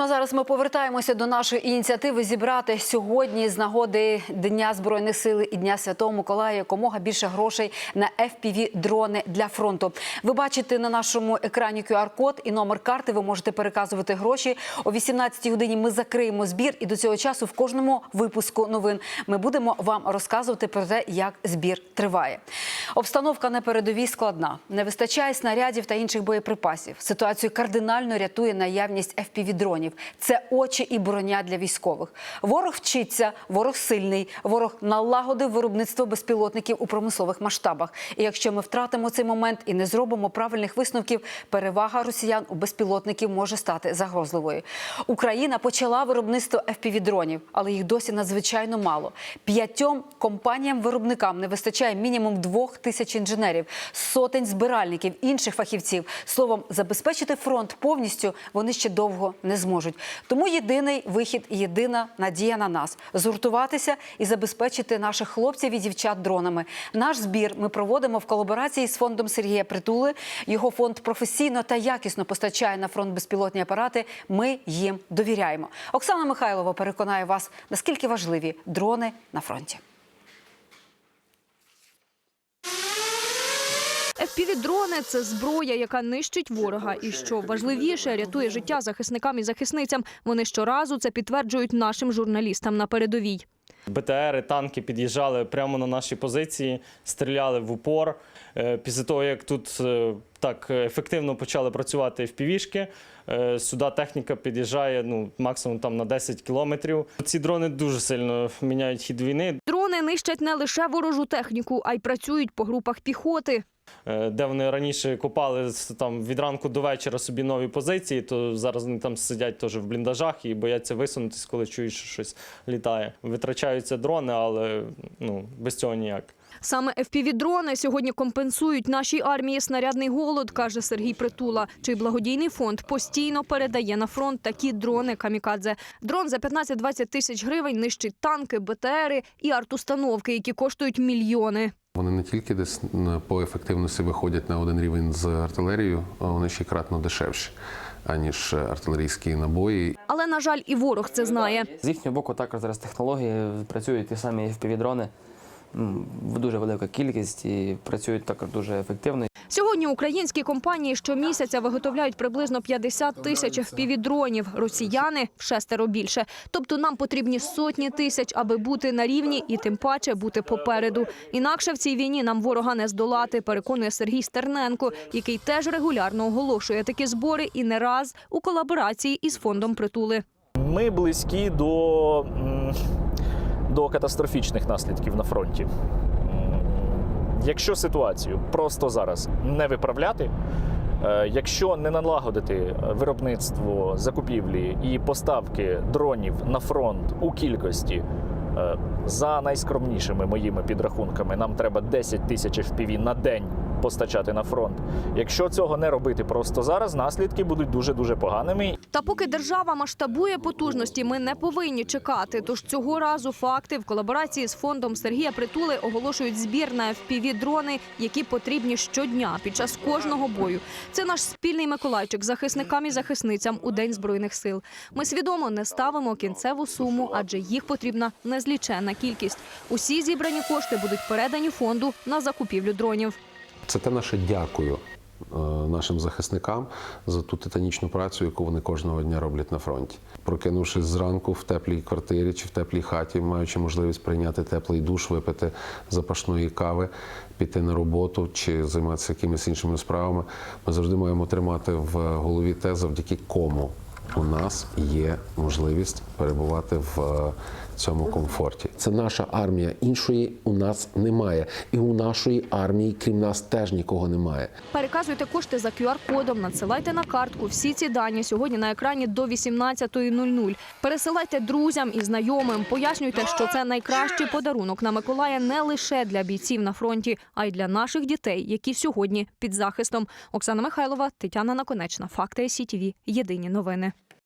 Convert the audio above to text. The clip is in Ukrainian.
Ну а зараз ми повертаємося до нашої ініціативи зібрати сьогодні з нагоди Дня збройних сил і Дня Святого Миколая якомога більше грошей на fpv дрони для фронту. Ви бачите на нашому екрані QR-код і номер карти. Ви можете переказувати гроші. О 18-й годині ми закриємо збір, і до цього часу в кожному випуску новин ми будемо вам розказувати про те, як збір триває. Обстановка на передовій складна. Не вистачає снарядів та інших боєприпасів. Ситуацію кардинально рятує наявність FPV-дронів. Це очі і броня для військових. Ворог вчиться, ворог сильний, ворог налагодив виробництво безпілотників у промислових масштабах. І якщо ми втратимо цей момент і не зробимо правильних висновків, перевага росіян у безпілотників може стати загрозливою. Україна почала виробництво FPV-дронів, але їх досі надзвичайно мало. П'ятьом компаніям-виробникам не вистачає мінімум двох тисяч інженерів, сотень збиральників, інших фахівців. Словом, забезпечити фронт повністю вони ще довго не зможуть. Тому єдиний вихід єдина надія на нас згуртуватися і забезпечити наших хлопців і дівчат дронами. Наш збір ми проводимо в колаборації з фондом Сергія Притули. Його фонд професійно та якісно постачає на фронт безпілотні апарати. Ми їм довіряємо. Оксана Михайлова переконає вас, наскільки важливі дрони на фронті. FPV-дрони – це зброя, яка нищить ворога. І що важливіше, рятує життя захисникам і захисницям. Вони щоразу це підтверджують нашим журналістам на передовій. БТРи, танки під'їжджали прямо на наші позиції, стріляли в упор. Е, Після того, як тут е, так ефективно почали працювати впівішки, сюди техніка під'їжджає ну, максимум там на 10 кілометрів. Ці дрони дуже сильно міняють хід війни. Дрони нищать не лише ворожу техніку, а й працюють по групах піхоти. Е, Де вони раніше копали там від ранку до вечора собі нові позиції, то зараз вони там сидять теж в бліндажах і бояться висунутись, коли чують, що щось літає. Витрачаються дрони, але ну без цього ніяк. Саме FPV-дрони сьогодні компенсують нашій армії снарядний голод, каже Сергій Притула. Чий благодійний фонд постійно передає на фронт такі дрони камікадзе. Дрон за 15-20 тисяч гривень нищить танки, БТРи і артустановки, які коштують мільйони. Вони не тільки десь по ефективності виходять на один рівень з артилерією, а вони ще кратно дешевші, аніж артилерійські набої. Але на жаль, і ворог це знає. З їхнього боку також зараз технології працюють ті самі FPV-дрони м, в дуже велика кількість і працюють також дуже ефективно. Сьогодні українські компанії щомісяця виготовляють приблизно 50 тисяч FPV-дронів. Росіяни в шестеро більше. Тобто нам потрібні сотні тисяч, аби бути на рівні і тим паче бути попереду. Інакше в цій війні нам ворога не здолати, переконує Сергій Стерненко, який теж регулярно оголошує такі збори і не раз у колаборації із фондом притули. Ми близькі до, до катастрофічних наслідків на фронті. Якщо ситуацію просто зараз не виправляти, е, якщо не налагодити виробництво закупівлі і поставки дронів на фронт у кількості, е, за найскромнішими моїми підрахунками, нам треба 10 тисяч FPV на день постачати на фронт. Якщо цього не робити просто зараз, наслідки будуть дуже дуже поганими. Та поки держава масштабує потужності, ми не повинні чекати. Тож цього разу факти в колаборації з фондом Сергія Притули оголошують збір на FPV-дрони, які потрібні щодня під час кожного бою. Це наш спільний Миколайчик захисникам і захисницям у День збройних сил. Ми свідомо не ставимо кінцеву суму, адже їх потрібна незліченна кількість. Усі зібрані кошти будуть передані фонду на закупівлю дронів. Це те наше дякую е, нашим захисникам за ту титанічну працю, яку вони кожного дня роблять на фронті. Прокинувшись зранку в теплій квартирі чи в теплій хаті, маючи можливість прийняти теплий душ, випити запашної кави, піти на роботу чи займатися якимись іншими справами, ми завжди маємо тримати в голові те, завдяки кому у нас є можливість перебувати в е, цьому комфорті. Це наша армія. Іншої у нас немає. І у нашої армії, крім нас, теж нікого немає. Переказуйте кошти за QR-кодом, надсилайте на картку. Всі ці дані сьогодні на екрані до 18.00. Пересилайте друзям і знайомим. Пояснюйте, що це найкращий подарунок на Миколая не лише для бійців на фронті, а й для наших дітей, які сьогодні під захистом. Оксана Михайлова, Тетяна Наконечна. Факти СІТВ. Єдині новини.